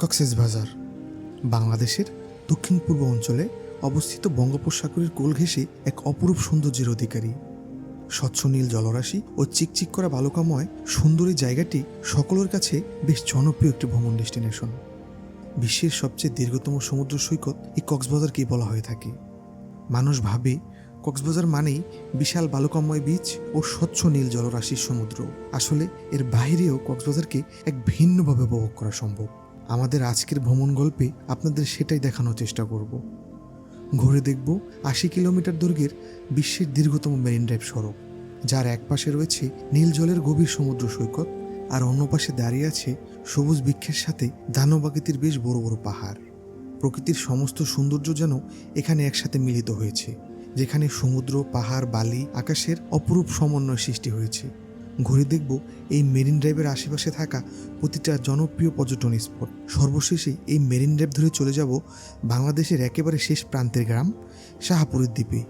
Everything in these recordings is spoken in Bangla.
কক্সবাজার বাংলাদেশের দক্ষিণ পূর্ব অঞ্চলে অবস্থিত বঙ্গোপসাগরের কোল ঘেঁষে এক অপরূপ সৌন্দর্যের অধিকারী। স্বচ্ছ নীল জলরাশি ও চিকচিক করা বালুকাময়, সুন্দর জায়গাটি সকলের কাছে বেশ জনপ্রিয় একটি ভ্রমণ ডেস্টিনেশন। বিশ্বের সবচেয়ে দীর্ঘতম সমুদ্র সৈকত এই কক্সবাজারকেই বলা হয়ে থাকে। মানুষ ভাবে, কক্সবাজার মানেই বিশাল বালুকাময় বীচ ও স্বচ্ছ নীল জলরাশির সমুদ্র। আসলে এর বাইরেও কক্সবাজারকে এক ভিন্নভাবে উপভোগ করা সম্ভব। আমাদের আজকের ভ্রমণ গল্পে আপনাদের সেটাই দেখানোর চেষ্টা করব। ঘুরে দেখব আশি কিলোমিটার দৈর্ঘ্যের বিশ্বের দীর্ঘতম মেরিন ড্রাইভ সড়ক, যার এক পাশে রয়েছে নীল জলের গভীর সমুদ্র সৈকত আর অন্য পাশে দাঁড়িয়ে আছে সবুজ বৃক্ষের সাথে দানবাকৃতির বেশ বড় বড় পাহাড়। প্রকৃতির সমস্ত সৌন্দর্য যেন এখানে একসাথে মিলিত হয়েছে, যেখানে সমুদ্র, পাহাড়, বালি, আকাশের অপরূপ সমন্বয় সৃষ্টি হয়েছে। ঘুরে দেখব এই মেরিন ড্রাইভের আশেপাশে থাকা প্রতিটা জনপ্রিয় পর্যটন স্পট। সর্বশেষে এই মেরিন ড্রাইভ ধরে চলে যাব বাংলাদেশের একেবারে শেষ প্রান্তের গ্রাম, শাহাপুরের দ্বীপে।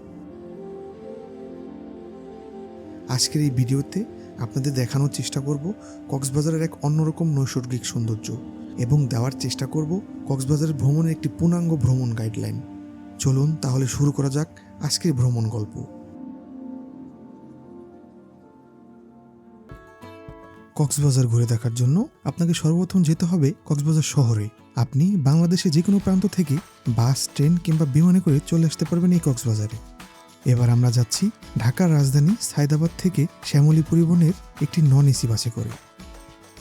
আজকের এই ভিডিওতে আপনাদের দেখানোর চেষ্টা করব কক্সবাজারের এক অন্যরকম নৈসর্গিক সৌন্দর্য এবং দেওয়ার চেষ্টা করব কক্সবাজার ভ্রমণের একটি পূর্ণাঙ্গ ভ্রমণ গাইডলাইন। চলুন তাহলে শুরু করা যাক আজকের ভ্রমণ গল্প। কক্সবাজার ঘুরে দেখার জন্য আপনাকে সর্বপ্রথম যেতে হবে কক্সবাজার শহরে। আপনি বাংলাদেশে যে কোনো প্রান্ত থেকে বাস, ট্রেন কিংবা বিমানে করে চলে আসতে পারবেন এই কক্সবাজারে। এবার আমরা যাচ্ছি ঢাকার রাজধানী সায়দাবাদ থেকে শ্যামলী পরিবহনের একটি নন এসি বাসে করে।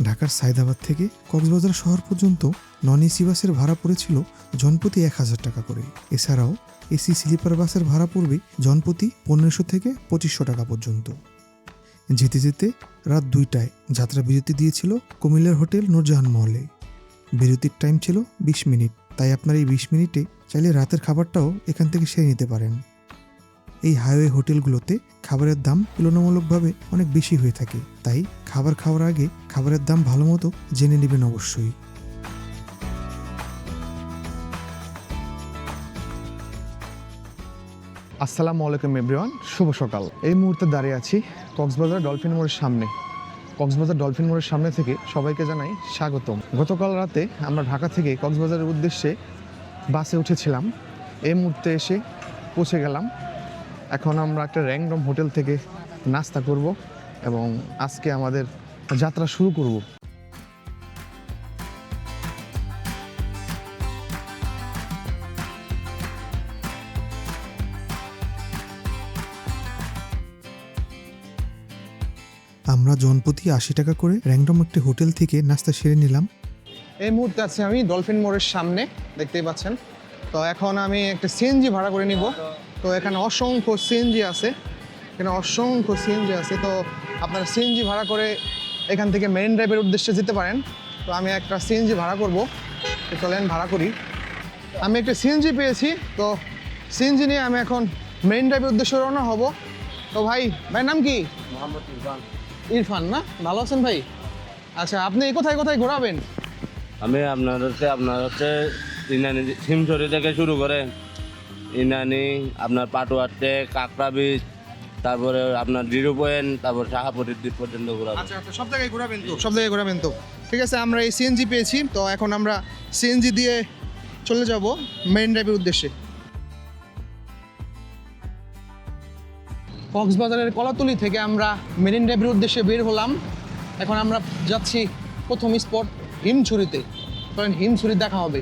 ঢাকার সায়দাবাদ থেকে কক্সবাজার শহর পর্যন্ত নন এসি বাসের ভাড়া পড়েছিল জনপ্রতি এক হাজার টাকা করে। এছাড়াও এসি, স্লিপার বাসের ভাড়া পড়বে জনপ্রতি পনেরোশো থেকে পঁচিশশো টাকা পর্যন্ত। যেতে যেতে রাত দুইটায় যাত্রা বিরতি দিয়েছিল কুমিল্লার হোটেল নূরজাহান মহলে বিরতির টাইম ছিল বিশ মিনিট, তাই আপনার এই বিশ মিনিটে চাইলে রাতের খাবারটাও এখান থেকে সেরে নিতে পারেন। এই হাইওয়ে হোটেলগুলোতে খাবারের দাম তুলনামূলকভাবে অনেক বেশি হয়ে থাকে, তাই খাবার খাওয়ার আগে খাবারের দাম ভালো মতো জেনে নেবেন অবশ্যই। আসসালামু আলাইকুম, এভরিওয়ান। শুভ সকাল। এই মুহূর্তে দাঁড়িয়ে আছি কক্সবাজার ডলফিন মোড়ের সামনে। কক্সবাজার ডলফিন মোড়ের সামনে থেকে সবাইকে জানাই স্বাগতম। গতকাল রাতে আমরা ঢাকা থেকে কক্সবাজারের উদ্দেশ্যে বাসে উঠেছিলাম। এই মুহূর্তে এসে পৌঁছে গেলাম। এখন আমরা একটা র্যাংডম হোটেল থেকে নাস্তা করব এবং আজকে আমাদের যাত্রা শুরু করব। জনপ্রতি আশি টাকা করে র্যান্ডম একটি হোটেল থেকে নাস্তা সেরে নিলাম। এই মুহূর্তে আছি আমি ডলফিন মোড়ের সামনে দেখতেই পাচ্ছেন। তো এখন আমি একটা সিএনজি ভাড়া করে নিব। তো এখানে অসংখ্য সিএনজি আছে। এখানে অসংখ্য সিএনজি আছে। তো আপনারা সিএনজি ভাড়া করে এখান থেকে মেরিন ড্রাইভের উদ্দেশ্যে যেতে পারেন। তো আমি একটা সিএনজি ভাড়া করব। তো চলেন ভাড়া করি। আমি একটা সিএনজি পেয়েছি। তো সিএনজি নিয়ে আমি এখন মেরিন ড্রাইভের উদ্দেশ্যে রওনা হব। তো ভাই ভাইয়ের নাম কি? ইরফান না? ভালো আছেন ভাই? আচ্ছা আপনি কোথায় কোথায় ঘোরাবেন? আমি আপনার হচ্ছে আপনার হচ্ছে ইনানি সিমছড়ি থেকে শুরু করে ইনানি আপনার পাটুয়াতে কাঁকড়া বীচ তারপরে আপনার জিরো পয়েন্ট তারপর শাহাপুরের দ্বীপ পর্যন্ত ঘোরাবেন আচ্ছা আচ্ছা সব জায়গায় ঘোরাবেন তো? সব জায়গায় ঘোরাবেন তো? ঠিক আছে আমরা এই সিএনজি পেয়েছি তো এখন আমরা সিএনজি দিয়ে চলে যাব মেইন ড্রাইভের উদ্দেশ্যে। কক্সবাজারের কলাতলি থেকে আমরা মেরিন ড্রাইভের উদ্দেশ্যে বের হলাম। এখন আমরা যাচ্ছি প্রথম স্পট, হিমছড়িতে। কারণ হিমছড়ি দেখা হবে।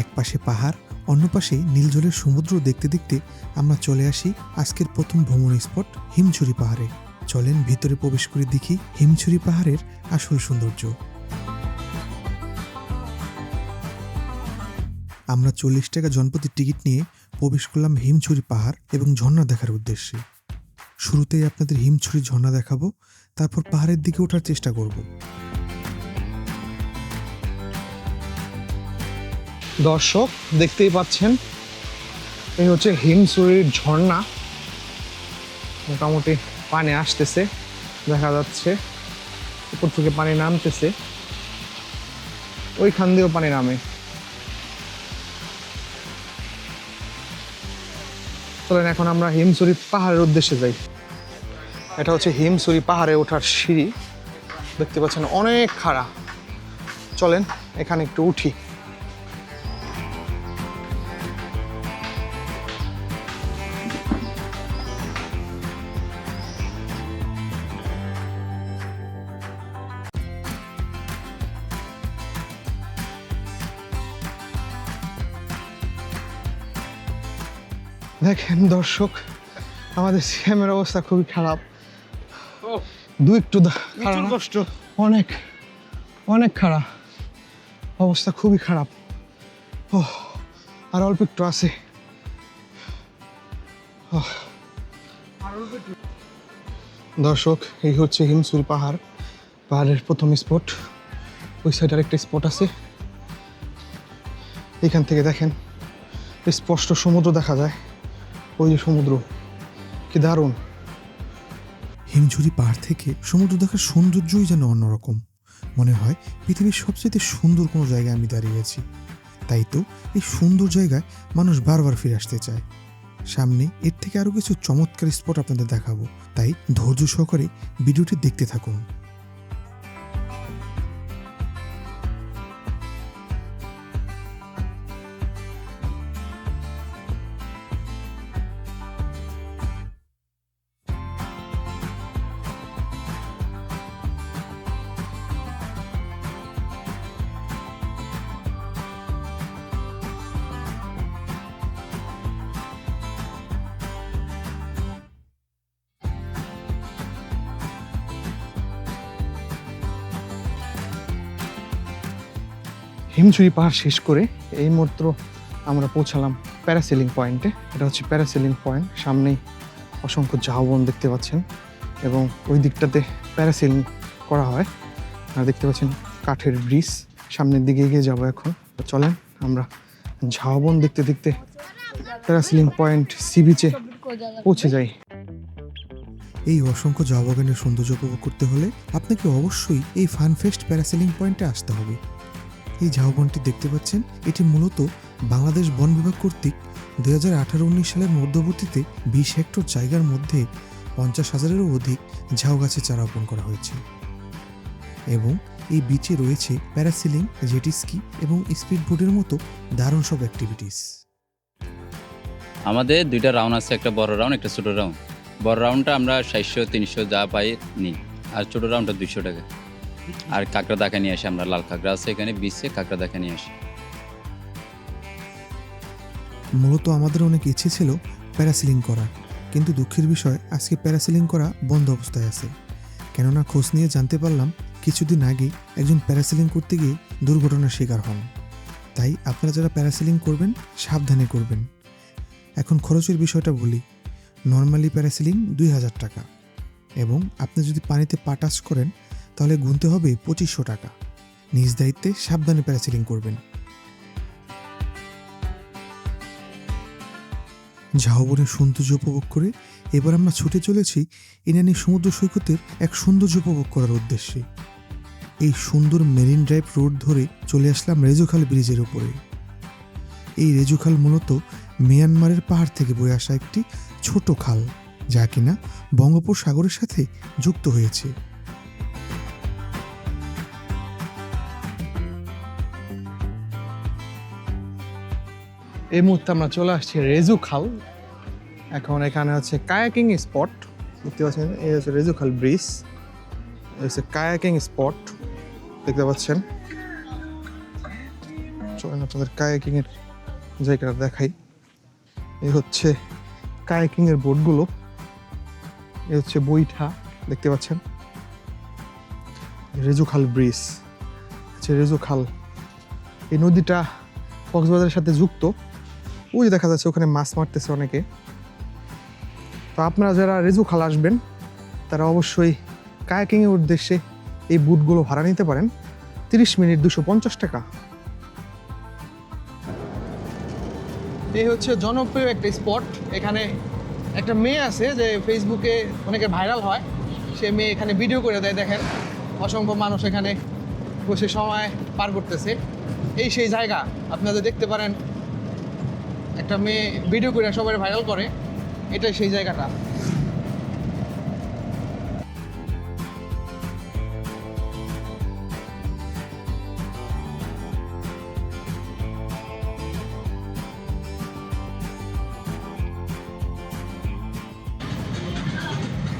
এক পাশে পাহাড়, অন্য পাশে নীল জলের সমুদ্র দেখতে দেখতে আমরা চলে আসি আজকের প্রথম ভ্রমণ স্পট, হিমছড়ি পাহাড়ে। চলেন ভিতরে প্রবেশ করে দেখি হিমছড়ি পাহাড়ের আসল সৌন্দর্য। আমরা চল্লিশ টাকা জনপ্রতি টিকিট নিয়ে প্রবেশ করলাম হিমছড়ি পাহাড় এবং ঝর্ণা দেখার উদ্দেশ্যে। শুরুতেই আপনাদের হিমছড়ি ঝর্ণা দেখাবো, তারপর পাহাড়ের দিকে ওঠার চেষ্টা করব। দর্শক, দেখতেই পাচ্ছেন, এই হচ্ছে হিমসুরির ঝর্ণা। মোটামুটি পানি আসতেছে, দেখা যাচ্ছে, উপর থেকে পানি নামতেছে। ওইখান দিয়েও পানি নামে। চলেন, এখন আমরা হিমসুরি পাহাড়ের উদ্দেশ্যে যাই। এটা হচ্ছে হিমসুরি পাহাড়ে ওঠার সিঁড়ি। দেখতে পাচ্ছেন অনেক খাড়া। চলেন, এখানে একটু উঠি। দেখেন দর্শক আমাদের সিএমের অবস্থা খুবই খারাপ। দু একটু? কষ্ট। অনেক অনেক খারাপ। অবস্থা খুবই খারাপ। ও আর অল্প একটু আছে। দর্শক এই হচ্ছে হিমসুল পাহাড় পাহাড়ের প্রথম স্পট। ওই সাইডে আরেকটা স্পট আছে। এখান থেকে দেখেন স্পষ্ট সমুদ্র দেখা যায়। ওই যে সমুদ্র, কি দারুণ। হিমঝুরি পাহাড় থেকে সমুদ্র দেখার সৌন্দর্যই যেন অন্যরকম। মনে হয় পৃথিবীর সবচেয়ে সুন্দর কোনো জায়গায় আমি দাঁড়িয়ে আছি। তাই তো এই সুন্দর জায়গায় মানুষ বারবার ফিরে আসতে চায়। সামনে এর থেকে আরও কিছু চমৎকার স্পট আপনাদের দেখাবো। তাই ধৈর্য সহকারে ভিডিওটি দেখতে থাকুন। হিমছড়ি পাহাড় শেষ করে এই মাত্র আমরা পৌঁছালাম প্যারাসেলিং পয়েন্টে। এটা হচ্ছে প্যারাসেলিং পয়েন্ট। সামনেই অসংখ্য ঝাউবন দেখতে পাচ্ছেন এবং ওই দিকটাতে প্যারাসেলিং করা হয়। আর দেখতে পাচ্ছেন কাঠের ব্রিজ। সামনের দিকে এগিয়ে যাব এখন। চলেন আমরা ঝাউবন দেখতে দেখতে প্যারাসেলিং পয়েন্ট সি বিচে পৌঁছে যাই। এই অসংখ্য জবা বাগানের সৌন্দর্য উপভোগ করতে হলে আপনাকে অবশ্যই এই ফানফেস্ট প্যারাসেলিং পয়েন্টে আসতে হবে। এই ঝাউবনটি দেখতে পাচ্ছেন। এটি মূলত বাংলাদেশ বন বিভাগ কর্তৃক দুই হাজার আঠারো উনিশ সালের মধ্যবর্তীতে বিশ হেক্টর জায়গার মধ্যে পঞ্চাশ হাজারেরও অধিক ঝাউ গাছের চারা রোপণ করা হয়েছে। এবং এই বিচে রয়েছে প্যারাসিলিং জেটিস্কি এবং স্পিড বোটের মতো দারুণ সব অ্যাক্টিভিটিস আমাদের দুইটা রাউন্ড আছে, একটা বড় রাউন্ড একটা ছোট রাউন্ড বড় রাউন্ডটা আমরা সাতশো, তিনশো যা পাই নিই আর ছোট রাউন্ডটা দুইশো টাকা। আর কাঁকড়া দেখা নিয়ে আসি আমরা, লাল কাঁকড়া আছে এখানে, বিচে কাঁকড়া দেখা নিয়ে আসি। মূলত আমাদের অনেক ইচ্ছে ছিল প্যারাসিলিং করার, কিন্তু দুঃখের বিষয় আজকে প্যারাসিলিং করা বন্ধ অবস্থায় আছে। কেননা খোঁজ নিয়ে জানতে পারলাম, কিছুদিন আগে একজন প্যারাসিলিং করতে গিয়ে দুর্ঘটনার শিকার হন। তাই আপনারা যারা প্যারাসিলিং করবেন, সাবধানে করবেন। এখন খরচের বিষয়টা বলি। নর্মালি প্যারাসিলিং দুই হাজার টাকা। এবং আপনি যদি পানিতে পা টাচ করেন তাহলে গুনতে হবে পঁচিশশো টাকা। নিজ দায়িত্বে সাবধানে প্যারাসিলিং করবেন। ঝাউবনের সৌন্দর্য উপভোগ করে এবার আমরা ছুটে চলেছি ইনানি সমুদ্র সৈকতের এক সৌন্দর্য উপভোগ করার উদ্দেশ্যে। এই সুন্দর মেরিন ড্রাইভ রোড ধরে চলে আসলাম রেজুখাল ব্রিজের উপরে। এই রেজুখাল মূলত মিয়ানমারের পাহাড় থেকে বয়ে আসা একটি ছোট খাল, যা কিনা বঙ্গোপসাগরের সাথে যুক্ত হয়েছে। এই মুহূর্তে আমরা চলে আসছি রেজু খাল। এখন এখানে হচ্ছে কায়াকিং স্পট। দেখতে পাচ্ছেন, এই হচ্ছে রেজু খাল ব্রিজ। এই হচ্ছে কায়াকিং স্পট। দেখতে পাচ্ছেন। চলেন আপনাদের কায়াকিং এর জায়গাটা দেখাই। এই হচ্ছে কায়াকিং এর বোটগুলো। এই হচ্ছে বইঠা দেখতে পাচ্ছেন। রেজু খাল ব্রিজ। হচ্ছে রেজু খাল। এই নদীটা কক্সবাজারের সাথে যুক্ত। ওই দেখা যাচ্ছে ওখানে মাছ মারতেছে অনেকে। তো আপনারা যারা রেজু খাল আসবেন, তারা অবশ্যই কায়াকিংয়ের উদ্দেশ্যে এই বুটগুলো ভাড়া নিতে পারেন। তিরিশ মিনিট দুশো পঞ্চাশ টাকা। এই হচ্ছে জনপ্রিয় একটা স্পট। এখানে একটা মেয়ে আছে যে ফেসবুকে অনেকে ভাইরাল হয়। সে মেয়ে এখানে ভিডিও করে দেয়, দেখেন। অসংখ্য মানুষ এখানে বসে সময় পার করতেছে। এই সেই জায়গা, আপনারা দেখতে পারেন। একটা মেয়ে ভিডিও করে সবাই ভাইরাল করে, এটাই সেই জায়গাটা।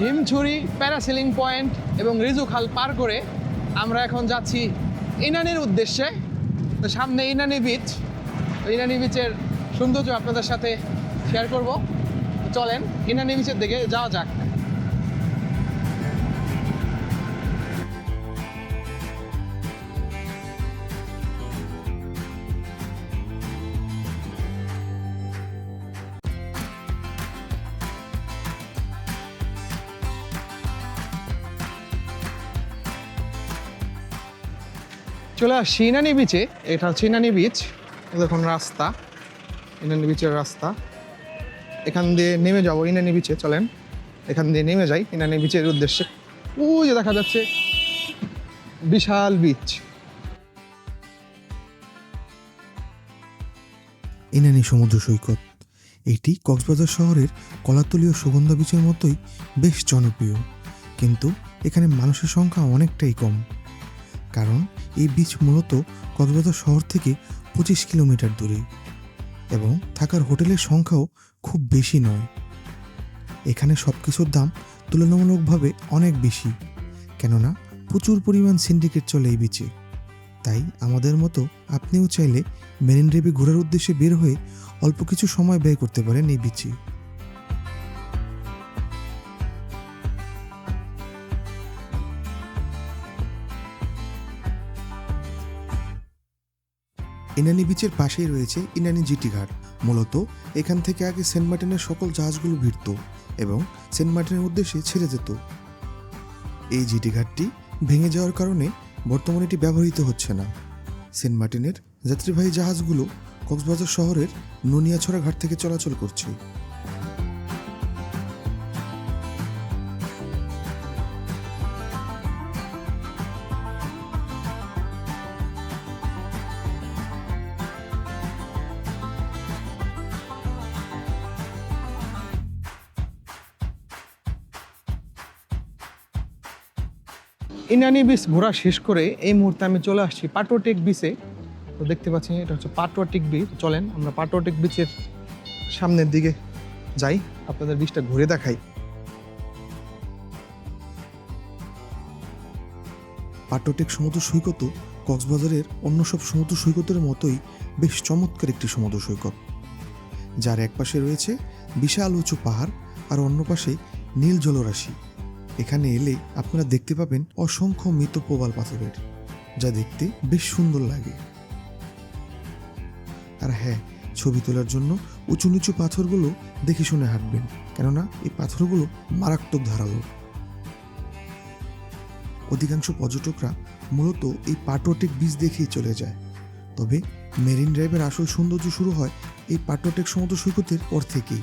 হিমছড়ি প্যারাসেলিং পয়েন্ট এবং রিজু খাল পার করে আমরা এখন যাচ্ছি ইনানির উদ্দেশ্যে। তো সামনে ইনানি বিচ ইনানি বিচের সৌন্দর্য আপনাদের সাথে শেয়ার করব। চলেন ইনানি বিচের দিকে যাওয়া যাক। চলে আসছি ইনানি বিচে এটা হচ্ছে ইনানি বিচ দেখুন রাস্তা। ইনানি বিচের রাস্তা। এখান দিয়ে নেমে যাব ইনানি বিচে চলেন। এখান দিয়ে নেমে যাই ইনানি বিচের উদ্দেশ্যে। ওই যে দেখা যাচ্ছে বিশাল বিচ ইনানি সমুদ্র সৈকত, এটি কক্সবাজার শহরের কলাতলীয় সুগন্ধা বিচের মতোই বেশ জনপ্রিয়। কিন্তু এখানে মানুষের সংখ্যা অনেকটাই কম। কারণ এই বিচ মূলত কক্সবাজার শহর থেকে পঁচিশ কিলোমিটার দূরে। এবং থাকার হোটেলের সংখ্যাও খুব বেশি নয়। এখানে সব কিছুর দাম তুলনামূলকভাবে অনেক বেশি, কেননা প্রচুর পরিমাণ সিন্ডিকেট চলে এই বিচে তাই আমাদের মতো আপনিও চাইলে মেরিন ড্রাইভে ঘোরার উদ্দেশ্যে বের হয়ে অল্প কিছু সময় ব্যয় করতে পারেন এই বিচে ইনানি বিচের পাশেই রয়েছে ইনানি জিটি ঘাট। মূলত এখান থেকে আগে সেন্ট মার্টিনের সকল জাহাজগুলো ভিড়ত এবং সেন্ট মার্টিনের উদ্দেশ্যে ছেড়ে যেত। এই জিটি ঘাটটি ভেঙে যাওয়ার কারণে বর্তমানে এটি ব্যবহৃত হচ্ছে না। সেন্ট মার্টিনের যাত্রীবাহী জাহাজগুলো কক্সবাজার শহরের নুনিয়াছড়া ঘাট থেকে চলাচল করছে। ইনানি বিচ ঘোরা শেষ করে এই মুহূর্তে আমি চলে আসছি পাটোটেক বিচে তো দেখতে পাচ্ছি, এটা হচ্ছে পাটোটেক বিচ চলেন, আমরা পাটোটেক বিচের সামনের দিকে যাই, আপনাদের বিচটা ঘুরে দেখাই। পাট্টটেক সমুদ্র সৈকত কক্সবাজারের অন্য সব সমুদ্র সৈকতের মতোই বেশ চমৎকার একটি সমুদ্র সৈকত, যার এক পাশে রয়েছে বিশাল উঁচু পাহাড় আর অন্য পাশে নীল জলরাশি। এখানে এলে আপনারা দেখতে পাবেন অসংখ্য মৃত প্রবাল পাথরের, যা দেখতে বেশ সুন্দর লাগে। আর হ্যাঁ ছবি তোলার জন্য উঁচু নিচু পাথরগুলো দেখে শুনে হাঁটবেন, কেননা এই পাথরগুলো মারাত্মক ধারালো। অধিকাংশ পর্যটকরা মূলত এই পাটোটেক বীজ দেখেই চলে যায়। তবে মেরিন ড্রাইভের আসল সৌন্দর্য শুরু হয় এই পাটোটেক সমুদ্র সৈকতের পর থেকেই।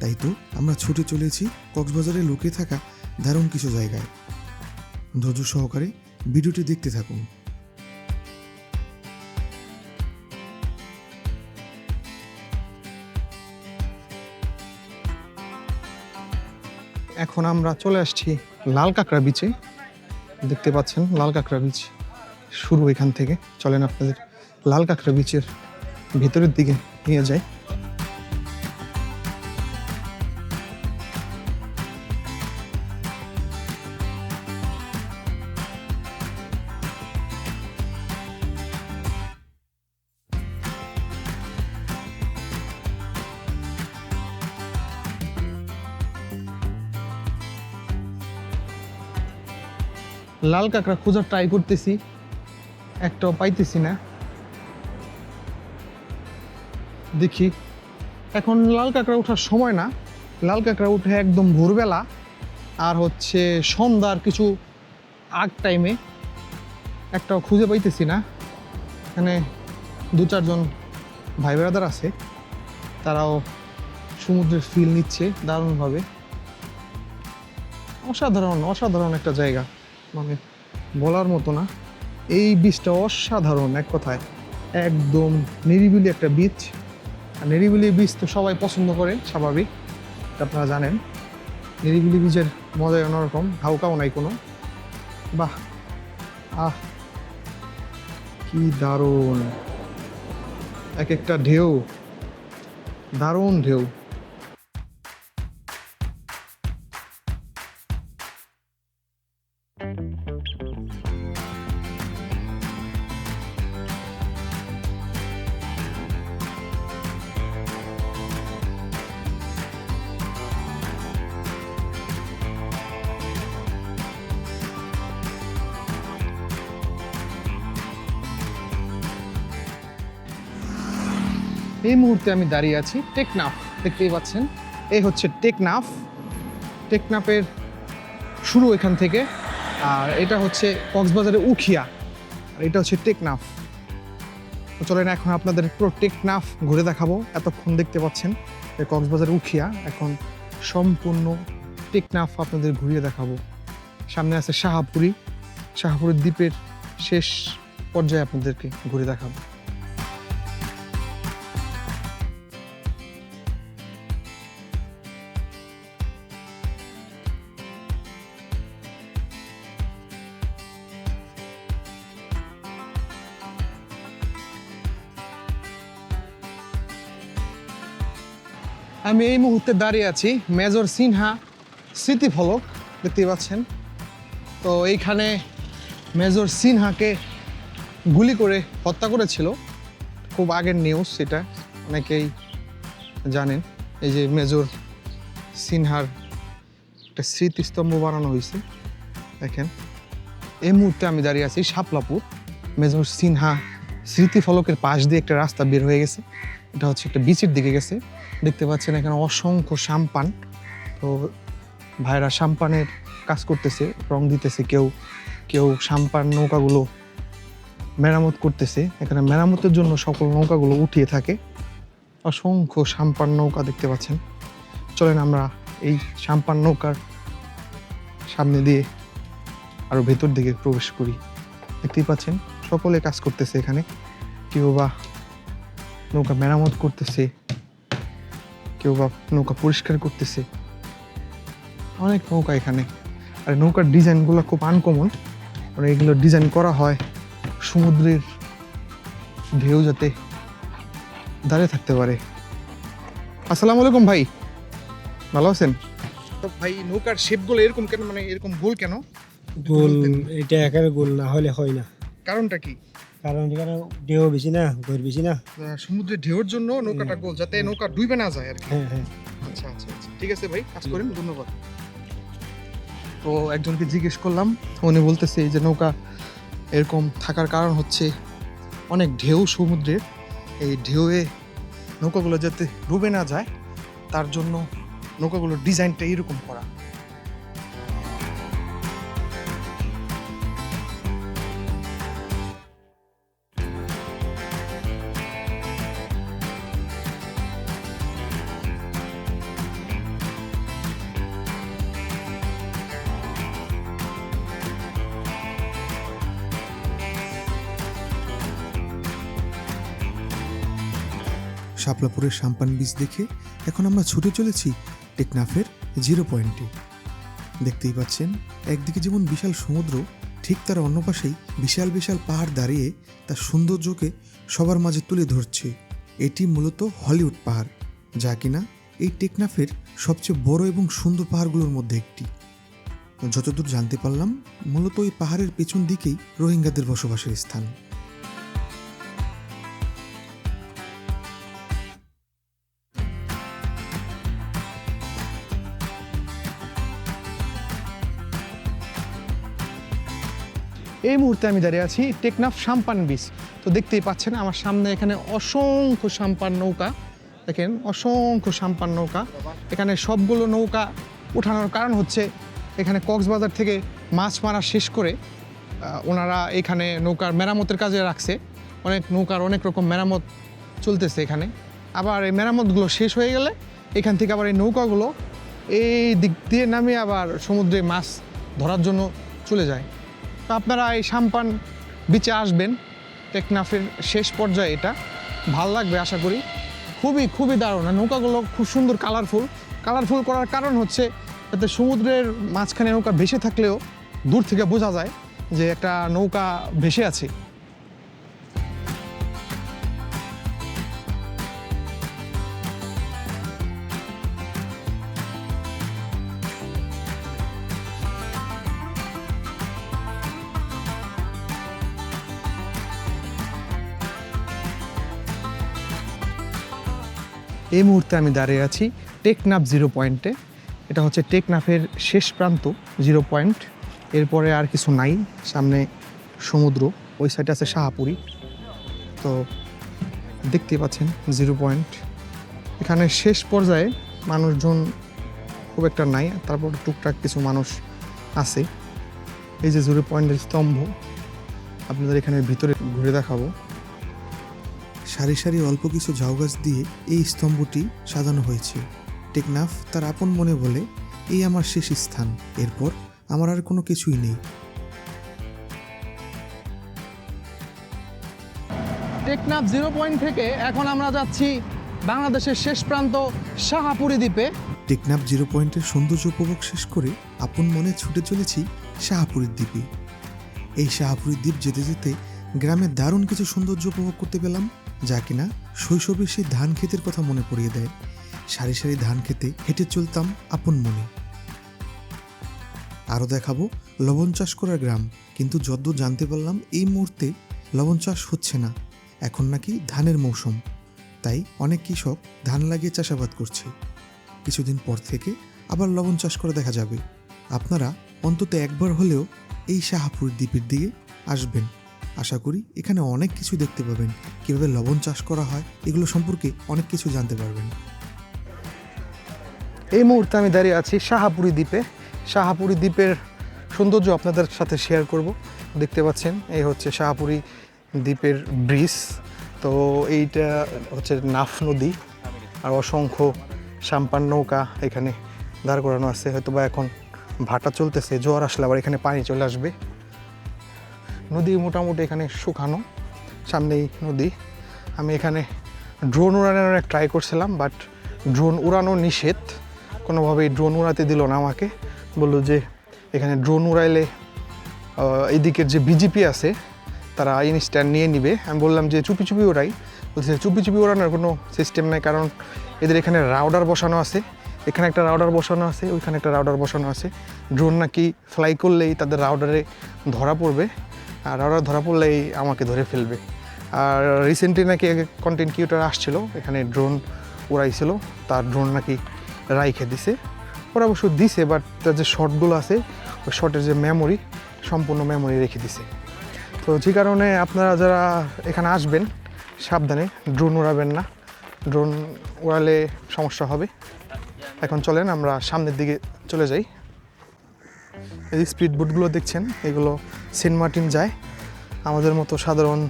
তাই তো আমরা ছুটে চলেছি কক্সবাজারে লুকিয়ে থাকা দারুণ কিছু জায়গায়। ধৈর্য সহকারে ভিডিওটি দেখতে থাকুন। এখন আমরা চলে আসছি লাল কাঁকড়া বিচে দেখতে পাচ্ছেন লাল কাঁকড়া বিচ শুরু এখান থেকে। চলেন আপনাদের লাল কাঁকড়া বিচের ভেতরের দিকে নিয়ে যাই। লাল কাঁকড়া খোঁজার ট্রাই করতেছি। একটাও পাইতেছি না। দেখি। এখন লাল কাঁকড়া ওঠার সময় না। লাল কাঁকড়া উঠে একদম ভোরবেলা। আর হচ্ছে সন্ধ্যার কিছু আগ টাইমে একটাও খুঁজে পাইতেছি না। এখানে দু চারজন ভাই ব্রাদার আছে। তারাও সমুদ্রের ফিল নিচ্ছে দারুণভাবে। অসাধারণ অসাধারণ একটা জায়গা। মানে বলার মতো না। এই বীজটা অসাধারণ এক কথায়। একদম নিরিবিলি একটা বীজ। আর নিরিবিলি বীজ তো সবাই পছন্দ করে, স্বাভাবিক। আপনারা জানেন। নিরিবিলি বীজের মজাই অন্যরকম হাউকাও নাই কোনো। বাহ! আহ! কি দারুণ। এক একটা ঢেউ। দারুণ ঢেউ। মুহূর্তে আমি দাঁড়িয়ে আছি টেকনাফ, দেখতেই পাচ্ছেন। এই হচ্ছে টেকনাফ। টেকনাফের শুরু এখান থেকে, আর এটা হচ্ছে কক্সবাজারের উখিয়া, আর এটা হচ্ছে টেকনাফ। তো চলেন এখন আপনাদের পুরো টেকনাফ ঘুরে দেখাবো, এতক্ষণ দেখতে পাচ্ছেন কক্সবাজার উখিয়া, এখন সম্পূর্ণ টেকনাফ আপনাদের ঘুরিয়ে দেখাবো। সামনে আছে শাহাপুরি শাহাপুরি দ্বীপের শেষ পর্যায়ে আপনাদেরকে ঘুরে দেখাবো। আমি এই মুহূর্তে দাঁড়িয়ে আছি মেজর সিনহা স্মৃতি ফলক দেখতেই পাচ্ছেন? তো এইখানে মেজর সিনহাকে গুলি করে হত্যা করেছিল। খুব আগের নিউজ সেটা অনেকেই জানেন। এই যে মেজর সিনহার একটা স্মৃতিস্তম্ভ বানানো হয়েছে। দেখেন, এই মুহূর্তে আমি দাঁড়িয়ে আছি শাপলাপুর। মেজর সিনহা স্মৃতি ফলকের পাশ দিয়ে একটা রাস্তা বের হয়ে গেছে। এটা হচ্ছে একটা বিচের দিকে গেছে। দেখতে পাচ্ছেন এখানে অসংখ্য সাম্পান। তো ভাইরা সাম্পানের কাজ করতেছে, রং দিতেছে কেউ কেউ সাম্পান নৌকাগুলো মেরামত করতেছে। এখানে মেরামতের জন্য সকল নৌকাগুলো উঠিয়ে থাকে। অসংখ্য সাম্পান নৌকা দেখতে পাচ্ছেন। চলেন আমরা এই সাম্পান নৌকার সামনে দিয়ে আরও ভেতর দিকে প্রবেশ করি। দেখতেই পাচ্ছেন, সকলে কাজ করতেছে এখানে। কেউ বা নৌকা মেরামত করতেছে। কেউ বা নৌকা পরিষ্কার করতেছে। অনেক নৌকা এখানে। আর নৌকার ডিজাইনগুলো খুব আনকমন। মানে এগুলো ডিজাইন করা হয় সমুদ্রের ঢেউ যাতে দাঁড়িয়ে থাকতে পারে। আসসালামু আলাইকুম ভাই। ভালো আছেন? ভাই নৌকার শেপগুলো এরকম কেন? মানে এরকম গোল কেন? গোল এটা একেবারে গোল না হলে হয় না। কারণটা কি? কারণ এখানে ঢেউ বেশি না ঘর বেশি না। সমুদ্রের ঢেউর জন্য নৌকাটা গোল যাতে নৌকা ডুবে না যায় আর কি। হ্যাঁ হ্যাঁ। আচ্ছা আচ্ছা আচ্ছা। ঠিক আছে ভাই কাজ করেন ধন্যবাদ। তো একজনকে জিজ্ঞেস করলাম উনি বলতেছে এই যে নৌকা এরকম থাকার কারণ হচ্ছে অনেক ঢেউ সমুদ্রের। এই ঢেউয়ে নৌকাগুলো যাতে ডুবে না যায় তার জন্য নৌকাগুলোর ডিজাইনটা এরকম করা। শাপলাপুরের সাম্পান বীজ দেখে এখন আমরা ছুটে চলেছি টেকনাফের জিরো পয়েন্টে। দেখতেই পাচ্ছেন, একদিকে যেমন বিশাল সমুদ্র, ঠিক তার অন্য পাশেই বিশাল বিশাল পাহাড় দাঁড়িয়ে তার সৌন্দর্যকে সবার মাঝে তুলে ধরছে। এটি মূলত হলিউড পাহাড়, যা কিনা এই টেকনাফের সবচেয়ে বড় এবং সুন্দর পাহাড়গুলোর মধ্যে একটি। যতদূর জানতে পারলাম, মূলত এই পাহাড়ের পেছন দিকেই রোহিঙ্গাদের বসবাসের স্থান। এই মুহূর্তে আমি দাঁড়িয়ে আছি টেকনাফ সাম্পান বিচ। তো দেখতেই পাচ্ছেন, আমার সামনে এখানে অসংখ্য সাম্পান নৌকা। দেখেন, অসংখ্য সাম্পান নৌকা। এখানে সবগুলো নৌকা ওঠানোর কারণ হচ্ছে, এখানে কক্সবাজার থেকে মাছ মারা শেষ করে ওনারা এখানে নৌকার মেরামতের কাজে রাখছে। অনেক নৌকার অনেক রকম মেরামত চলতেছে এখানে। আবার এই মেরামতগুলো শেষ হয়ে গেলে, এখান থেকে আবার এই নৌকাগুলো এই দিক দিয়ে নামে আবার সমুদ্রে মাছ ধরার জন্য চলে যায়। তো আপনারা এই সাম্পান বিচে আসবেন। টেকনাফের শেষ পর্যায়ে এটা। ভালো লাগবে আশা করি। খুবই খুবই দারুণ। নৌকাগুলো খুব সুন্দর কালারফুল কালারফুল করার কারণ হচ্ছে যাতে সমুদ্রের মাঝখানে নৌকা ভেসে থাকলেও দূর থেকে বোঝা যায় যে একটা নৌকা ভেসে আছে। এই মুহূর্তে আমি দাঁড়িয়ে আছি টেকনাফ জিরো পয়েন্টে। এটা হচ্ছে টেকনাফের শেষ প্রান্ত, জিরো পয়েন্ট। এরপরে আর কিছু নাই, সামনে সমুদ্র, ওই সাইডে আছে শাহাপুরি। তো দেখতেই পাচ্ছেন, জিরো পয়েন্ট। এখানে শেষ পর্যায়ে মানুষজন খুব একটা নাই, তারপর টুকটাক কিছু মানুষ আছে। এই যে জিরো পয়েন্টের স্তম্ভ, আপনাদের এখানে ভিতরে ঘুরে দেখাবো। সারি সারি অল্প কিছু ঝাউ গাছ দিয়ে এই স্তম্ভটি সাজানো হয়েছে। টেকনাফ তার আপন মনে বলে এই আমার শেষ স্থান এরপর আমার আর কোনো কিছুই নেই। টেকনাফ জিরো পয়েন্ট থেকে এখন আমরা যাচ্ছি বাংলাদেশের শেষ প্রান্ত শাহাপুরি দ্বীপে। টেকনাফ জিরো পয়েন্টের সৌন্দর্য উপভোগ শেষ করে আপন মনে ছুটে চলেছি শাহাপুরীর দ্বীপে। এই শাহাপুরীর দ্বীপ যেতে যেতে গ্রামের দারুণ কিছু সৌন্দর্য উপভোগ করতে পেলাম। যা কিনা শৈশবের সেই ধান ক্ষেতের কথা মনে পড়িয়ে দেয়। সারি সারি ধান খেতে হেঁটে চলতাম আপন মনে। আরও দেখাবো লবণ চাষ করার গ্রাম, কিন্তু যদ্দূর জানতে পারলাম এই মুহূর্তে লবণ চাষ হচ্ছে না। এখন নাকি ধানের মৌসুম। তাই অনেক কৃষক ধান লাগিয়ে চাষাবাদ করছে। কিছুদিন পর থেকে আবার লবণ চাষ করে দেখা যাবে। আপনারা অন্তত একবার হলেও এই শাহাপুর দ্বীপের দিকে আসবেন। আশা করি এখানে অনেক কিছু দেখতে পাবেন। কীভাবে লবণ চাষ করা হয়, এগুলো সম্পর্কে অনেক কিছু জানতে পারবেন। এই মুহূর্তে আমি দাঁড়িয়ে আছি শাহাপুরি দ্বীপে। শাহাপুরি দ্বীপের সৌন্দর্য আপনাদের সাথে শেয়ার করব। দেখতে পাচ্ছেন, এই হচ্ছে শাহাপুরি দ্বীপের ব্রিজ। তো এইটা হচ্ছে নাফ নদী আর অসংখ্য সাম্পান নৌকা এখানে দাঁড় করানো আছে। হয়তো বা এখন ভাটা চলতেছে, জোয়ার আসলে আবার এখানে পানি চলে আসবে। নদী মোটামুটি এখানে শুকানো সামনেই নদী। আমি এখানে ড্রোন উড়ানোর এক ট্রাই করছিলাম বাট ড্রোন উড়ানো নিষেধ। কোনোভাবেই ড্রোন উড়াতে দিল না আমাকে। বলল যে এখানে ড্রোন উড়াইলে আহ, এইদিকের যে বিজেপি আছে তারা ইনস্ট্যান্ট নিয়ে নিবে। আমি বললাম যে চুপি চুপি ওড়াই বলছে চুপি চুপি ওড়ানোর কোনো সিস্টেম নাই কারণ এদের এখানে রাউডার বসানো আছে। এখানে একটা রাউডার বসানো আছে ওইখানে একটা রাউডার বসানো আছে। ড্রোন নাকি ফ্লাই করলেই তাদের রাউডারে ধরা পড়বে। আর ওরা ধরা পড়লেই আমাকে ধরে ফেলবে। আর রিসেন্টলি নাকি কন্টেন্ট ক্রিয়েটার আসছিল, এখানে ড্রোন উড়াইছিল, তার ড্রোন নাকি রাইখে দিছে। ওরা অবশ্য দিছে বাট তার যে শর্টগুলো আছে, ওই শর্টের যে মেমোরি সম্পূর্ণ মেমোরি রেখে দিছে। তো যে কারণে আপনারা যারা এখানে আসবেন, সাবধানে ড্রোন উড়াবেন না। ড্রোন উড়ালে সমস্যা হবে। এখন চলেন, আমরা সামনের দিকে চলে যাই। এই স্পিড বোটগুলো দেখছেন? এগুলো সেন্ট মার্টিন যায়। আমাদের মতো সাধারণ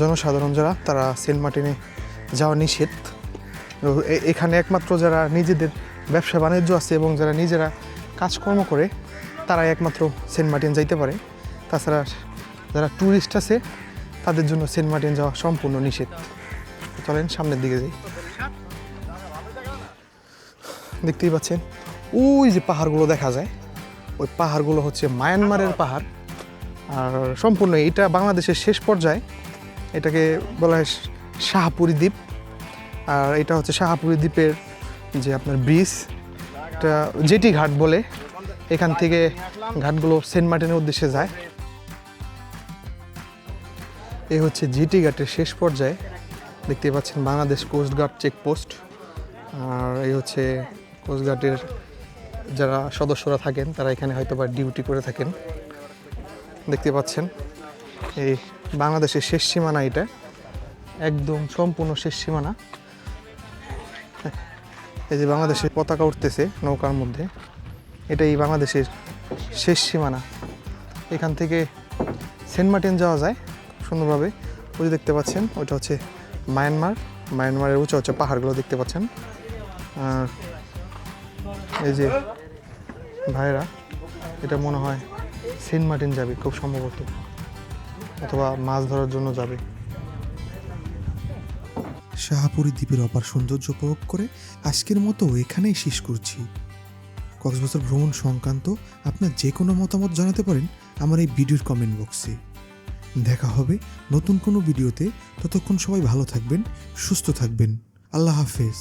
জনসাধারণ যারা, তারা সেন্ট মার্টিনে যাওয়া নিষেধ। এখানে একমাত্র যারা নিজেদের ব্যবসা বাণিজ্য আছে এবং যারা নিজেরা কাজকর্ম করে তারা একমাত্র সেন্ট মার্টিন যাইতে পারে। তাছাড়া যারা ট্যুরিস্ট আছে, তাদের জন্য সেন্ট মার্টিন যাওয়া সম্পূর্ণ নিষেধ। চলেন সামনের দিকে যাই। দেখতেই পাচ্ছেন? ওই যে পাহাড়গুলো দেখা যায়। ওই পাহাড়গুলো হচ্ছে মায়ানমারের পাহাড়। আর সম্পূর্ণ এটা বাংলাদেশের শেষ পর্যায়ে। এটাকে বলা হয় শাহপুরি দ্বীপ। আর এটা হচ্ছে শাহপুরি দ্বীপের যে আপনার ব্রিজ এটা জেটি ঘাট বলে। এখান থেকে ঘাটগুলো সেন্ট মার্টিনের উদ্দেশ্যে যায়। এই হচ্ছে জিটি ঘাটের শেষ পর্যায়ে। দেখতে পাচ্ছেন বাংলাদেশ কোস্টগার্ড চেকপোস্ট। আর এই হচ্ছে কোস্টগার্ডের যারা সদস্যরা থাকেন, তারা এখানে হয়তো বা ডিউটি করে থাকেন। দেখতে পাচ্ছেন, এই বাংলাদেশের শেষ সীমানা এটা। একদম সম্পূর্ণ শেষ সীমানা। এই যে বাংলাদেশের পতাকা উঠতেছে নৌকার মধ্যে এটা এই বাংলাদেশের শেষ সীমানা। এখান থেকে সেন্ট মার্টিন যাওয়া যায় সুন্দরভাবে। ওই দেখতে পাচ্ছেন ওইটা হচ্ছে মায়ানমার। মায়ানমারের উঁচু হচ্ছে পাহাড়গুলো দেখতে পাচ্ছেন। আর এই যে ভাইরা, এটা মনে হয় সেন্ট মার্টিন যাবে খুব সম্ভবত, অথবা মাছ ধরার জন্য যাবে। শাহাপুরি দ্বীপের অপার সৌন্দর্য উপভোগ করে আজকের মতো এখানেই শেষ করছি। কক্সবাজার ভ্রমণ সংক্রান্ত আপনার যে কোনো মতামত জানাতে পারেন আমার এই ভিডিওর কমেন্ট বক্সে দেখা হবে নতুন কোনো ভিডিওতে। ততক্ষণ সবাই ভালো থাকবেন, সুস্থ থাকবেন। আল্লাহ হাফেজ।